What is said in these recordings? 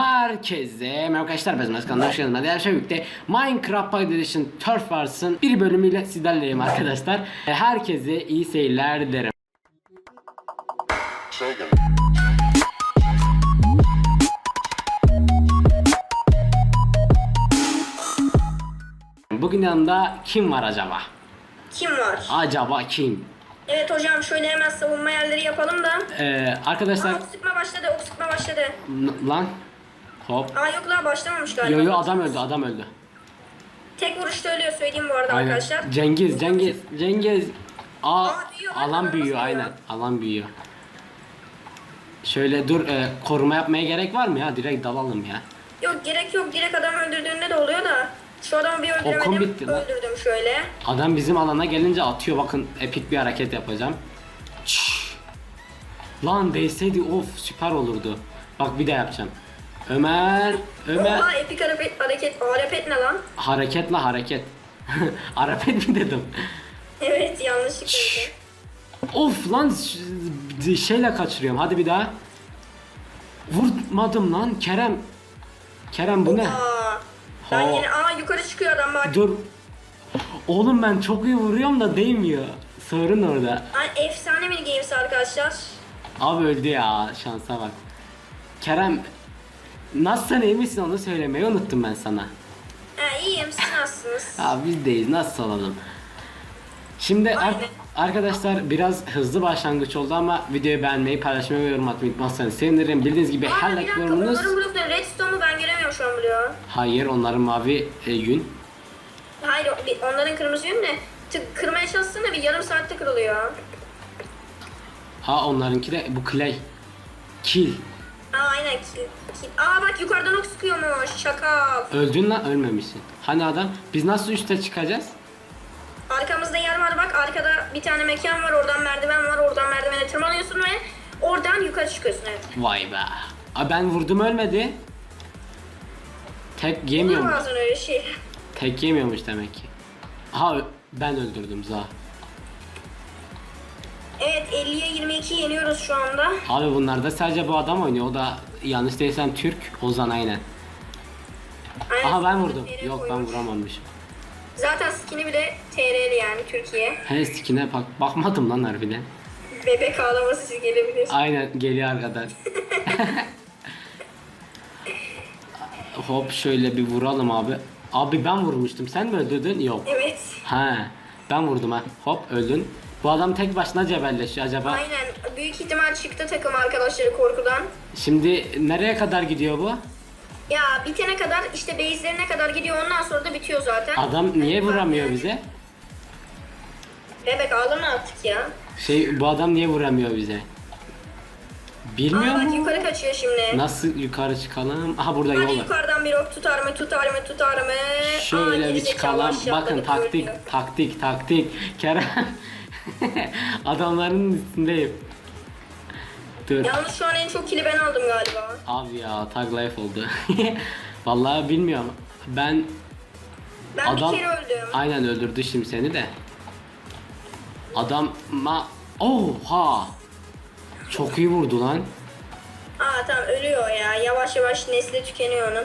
Herkese merhaba arkadaşlar ben Özkan hoş geldiniz. Hadi her şey birlikte Minecraft Pocket Edition Turf Wars'ın bir bölümüyle sizlerleyim arkadaşlar. E, Herkese iyi seyirler dilerim. Sega. Bugün yanımda kim var acaba? Kim var? Acaba kim? Evet hocam şöyle hemen savunma yerleri yapalım da. Ee, arkadaşlar Aa, ok sıkma başladı, ok sıkma başladı. n- lan hop. Aa yok la başlamamış galiba. Yo yo adam öldü adam öldü. Tek vuruşta ölüyor söyleyeyim bu arada Aynen. arkadaşlar. Cengiz Cengiz Cengiz. Aa, Aa, büyüyor, alan büyüyor aynen. Alan büyüyor. Şöyle dur e, koruma yapmaya gerek var mı ya? Direkt dalalım ya. Yok gerek yok direkt adam öldürdüğünde de oluyor da. Şu adamı bir öldüremedim. bitti lan. Öldürdüm şöyle. Adam bizim alana gelince atıyor bakın epik bir hareket yapacağım. Çüş. Lan değseydi of süper olurdu. Bak bir de yapacağım. Ömer, Ömer. Oha epik hareket, hareket, hareket ne lan? Hareketle hareket. hareket mi dedim? Evet oldu. Of lan şeyle kaçırıyorum. Hadi bir daha. Vurmadım lan Kerem. Kerem bu ne? Aa. Ben Ha. yine aa yukarı çıkıyor adam bak. Dur. Oğlum ben çok iyi vuruyorum da değmiyor. Sorun orada. Ay, efsane bir games arkadaşlar. Abi öldü ya şansa bak. Kerem nasılsın iyi misin onu söylemeyi unuttum ben sana. Ha, iyiyim siz nasılsınız? Ha bizdeyiz nasıl olalım. Şimdi ar- Aynen. arkadaşlar biraz hızlı başlangıç oldu ama videoyu beğenmeyi, paylaşmayı ve yorum atmayı unutmazsanız sevinirim. Bildiğiniz gibi Aa, her bir like dakika yorumunuz... onların grupta Redstone'u ben göremiyorum şu an biliyor. Hayır onların mavi e, yün. Hayır o- bir- onların kırmızı yönü de tık kırmaya çalışsana bir yarım saatte kırılıyor. Ha onlarınki de bu clay. Kill. Aa aynen ki. ki- Aa bak yukarıdan ok sıkıyormuş şaka. Öldün lan ölmemişsin. Hani adam biz nasıl üste çıkacağız? Arkamızda yer var bak arkada bir tane mekan var oradan merdiven var oradan merdivene tırmanıyorsun ve oradan yukarı çıkıyorsun evet. Vay be. Aa, ben vurdum ölmedi. Tek yemiyormuş. bazen öyle şey. Tek yemiyormuş demek ki. Aha ö- ben öldürdüm za. Evet 50'ye 22 yeniyoruz şu anda. Abi bunlarda sadece bu adam oynuyor. O da yanlış değilsem Türk. Ozan aynen. Aynen, Aha ben vurdum. Yok ben koymuş. vuramamışım. Zaten skin'i bile TR'li yani Türkiye. He skine bak bakmadım lan harbiden. Bebek ağlaması gelebilir. Aynen geliyor arkadan. Hop şöyle bir vuralım abi. Abi ben vurmuştum. Sen mi öldürdün? Yok. Evet. He. Ben vurdum ha. Hop öldün. Bu adam tek başına cebelleşiyor acaba. Aynen. Büyük ihtimal çıktı takım arkadaşları korkudan. Şimdi nereye kadar gidiyor bu? Ya bitene kadar işte base'lerine kadar gidiyor ondan sonra da bitiyor zaten. Adam niye vuramıyor bize? Bebek ağlama artık ya. Şey bu adam niye vuramıyor bize? Bilmiyor Aa bak mu? yukarı kaçıyor şimdi. Nasıl yukarı çıkalım? Aha burada Hadi yol var. yukarıdan bir ok tutar mı tutar mı tutar mı? Aa, Şöyle bir gerizekalı çıkalım. aşağıda Bakın taktik, görünüyor. taktik, taktik. Kerem. Adamların üstündeyim. Dur. Yalnız şu an en çok kili ben aldım galiba. Abi ya tag life oldu. Vallahi bilmiyorum. Ben Ben adam bir kere öldüm. aynen öldürdü şimdi seni de. Adam ma Oha! Çok iyi vurdu lan. Aa tamam ölüyor ya. Yavaş yavaş nesli tükeniyor onun.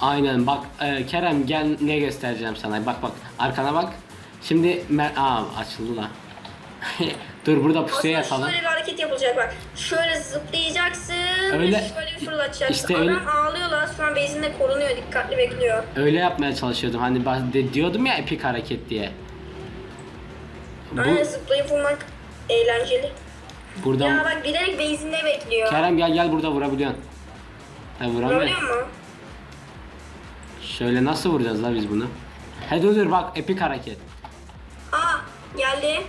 Aynen bak e, Kerem gel ne göstereceğim sana. Bak bak arkana bak. Şimdi mer Aa açıldı la. Dur burada pusuya Aslında yatalım. şöyle bir hareket yapılacak bak. Şöyle zıplayacaksın Öyle- şöyle bir fırlatacaksın. İşte Adam öyle- ağlıyorlar şu an base'inde korunuyor dikkatli bekliyor. Öyle yapmaya çalışıyordum. Hani ben de diyordum ya epik hareket diye. Bu Aynen zıplayıp vurmak eğlenceli. Ya buradan bak bilerek base'inde bekliyor. Kerem gel gel burada vurabiliyorsun. Ha vuramıyor. Görüyor musun? Şöyle nasıl vuracağız la biz bunu? He dur dur bak epik hareket. Aa geldi.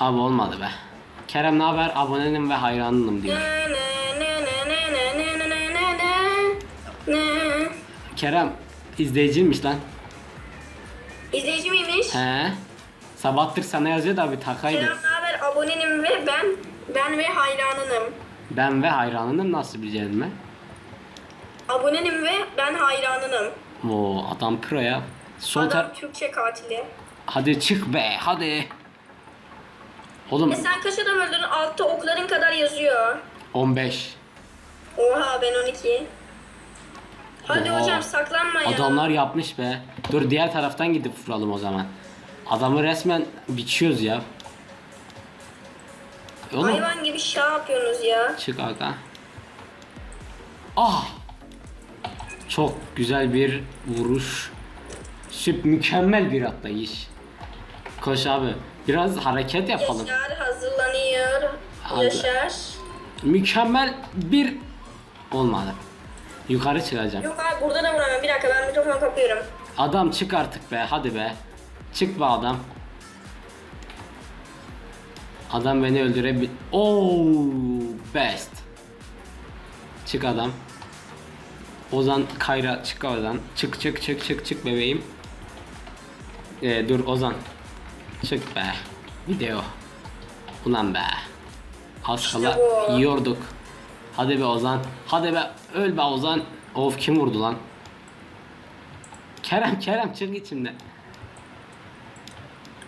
Abi olmadı be. Kerem ne haber? Abonenim ve hayranınım diyor. Kerem izleyiciymiş lan. İzleyici miymiş? He. Sabahtır sana yazıyor da bir takaydı. Kerem ne haber? Abonenim ve ben ben ve hayranınım. Ben ve hayranınım nasıl bir kelime? Abonenim ve ben hayranınım. Oo adam pro ya. Sol adam Türkçe katili. Hadi çık be hadi. Oğlum E sen kaç adam öldürdün? Altta okların kadar yazıyor. 15. Oha ben 12. Hadi Oha. hocam saklanma ya. Adamlar yapmış be. Dur diğer taraftan gidip vuralım o zaman. Adamı resmen biçiyoruz ya. Oğlum Hayvan gibi şey yapıyorsunuz ya. çık aga. Ah! Çok güzel bir vuruş. Süp mükemmel bir atlayış. Koş abi. Biraz hareket yapalım. Yaşar hazırlanıyor. Hadi. Yaşar. Mükemmel bir olmadı. Yukarı çıkacağım. Yok abi burada da vuramam. Bir dakika ben mikrofonu kapıyorum. Adam çık artık be hadi be. Çık be adam. Adam beni öldürebil... Oo best. Çık adam. Ozan Kayra çık oradan. Çık çık çık çık çık bebeğim. Ee, dur Ozan. Çık be. Video. Ulan be. Az İşte kala bu. yiyorduk. Hadi be Ozan. Hadi be öl be Ozan. Of kim vurdu lan? Kerem Kerem çık içimde.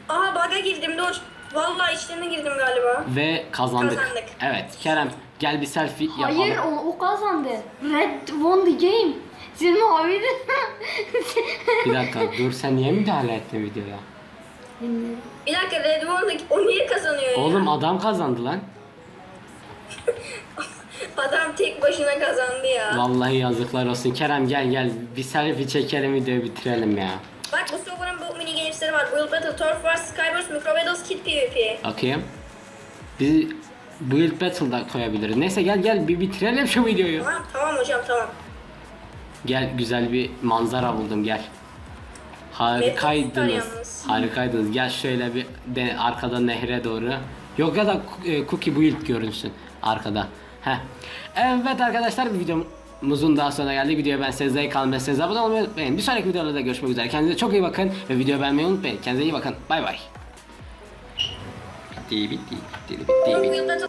Aha baga girdim dur. Vallahi içlerine girdim galiba. Ve kazandık. Kazandık. Evet Kerem gel bir selfie yapalım. Hayır o, o kazandı. Red won the game. Senin abi de. Bir dakika dur sen niye müdahale ettin videoya? Bir dakika Red Bull o niye kazanıyor ya? Oğlum adam kazandı lan. Adam tek başına kazandı ya. Vallahi yazıklar olsun. Kerem gel gel bir selfie çekelim videoyu bitirelim ya. Bak bu Sober'ın bu mini gamesleri var. Build Battle, Turf Wars, Skywars, Micro Battles, Kid PvP. Bakayım. Biz Build Battle'da koyabiliriz. Neyse gel gel bir bitirelim şu videoyu. Tamam tamam hocam tamam. Gel güzel bir manzara buldum gel. Harikaydınız. Harikaydınız. Gel şöyle bir de arkada nehre doğru. Yok ya da e, cookie build görünsün arkada. Heh. Evet arkadaşlar bir videomuzun daha sonuna geldik. Videoya ben size zevk almayı abone olmayı unutmayın. Bir sonraki videolarda görüşmek üzere. Kendinize çok iyi bakın ve videoyu beğenmeyi unutmayın. Kendinize iyi bakın. Bay bay. Bitti bitti bitti bitti bitti.